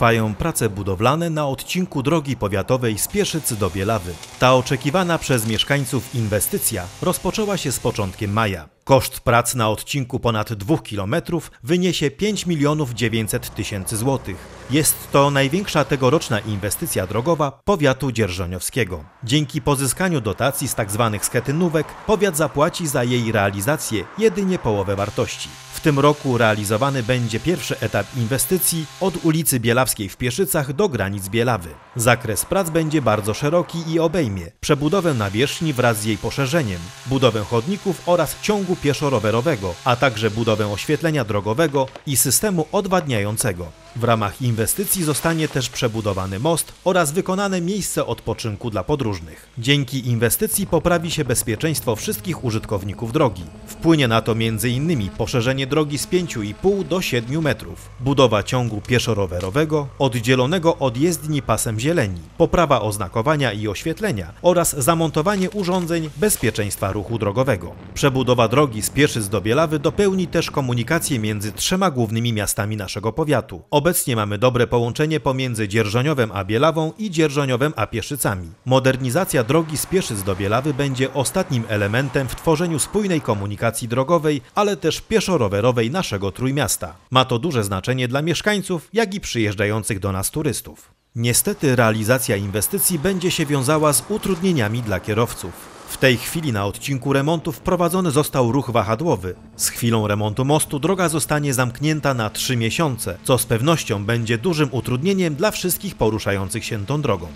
Trwają prace budowlane na odcinku drogi powiatowej z Pieszyc do Bielawy. Ta oczekiwana przez mieszkańców inwestycja rozpoczęła się z początkiem maja. Koszt prac na odcinku ponad 2 km wyniesie 5 milionów 900 tysięcy złotych. Jest to największa tegoroczna inwestycja drogowa powiatu dzierżoniowskiego. Dzięki pozyskaniu dotacji z tzw. schetynówek powiat zapłaci za jej realizację jedynie połowę wartości. W tym roku realizowany będzie pierwszy etap inwestycji od ulicy Bielawskiej w Pieszycach do granic Bielawy. Zakres prac będzie bardzo szeroki i obejmie przebudowę nawierzchni wraz z jej poszerzeniem, budowę chodników oraz ciągu pieszo-rowerowego, a także budowę oświetlenia drogowego i systemu odwadniającego. W ramach inwestycji zostanie też przebudowany most oraz wykonane miejsce odpoczynku dla podróżnych. Dzięki inwestycji poprawi się bezpieczeństwo wszystkich użytkowników drogi. Wpłynie na to m.in. poszerzenie drogi z 5,5 do 7 metrów, budowa ciągu pieszo-rowerowego oddzielonego od jezdni pasem zieleni, poprawa oznakowania i oświetlenia oraz zamontowanie urządzeń bezpieczeństwa ruchu drogowego. Przebudowa drogi z Pieszyc do Bielawy dopełni też komunikację między trzema głównymi miastami naszego powiatu. Obecnie mamy dobre połączenie pomiędzy Dzierżoniowem a Bielawą i Dzierżoniowem a Pieszycami. Modernizacja drogi z Pieszyc do Bielawy będzie ostatnim elementem w tworzeniu spójnej komunikacji drogowej, ale też pieszo-rowerowej naszego Trójmiasta. Ma to duże znaczenie dla mieszkańców, jak i przyjeżdżających do nas turystów. Niestety realizacja inwestycji będzie się wiązała z utrudnieniami dla kierowców. W tej chwili na odcinku remontu wprowadzony został ruch wahadłowy. Z chwilą remontu mostu droga zostanie zamknięta na 3 miesiące, co z pewnością będzie dużym utrudnieniem dla wszystkich poruszających się tą drogą.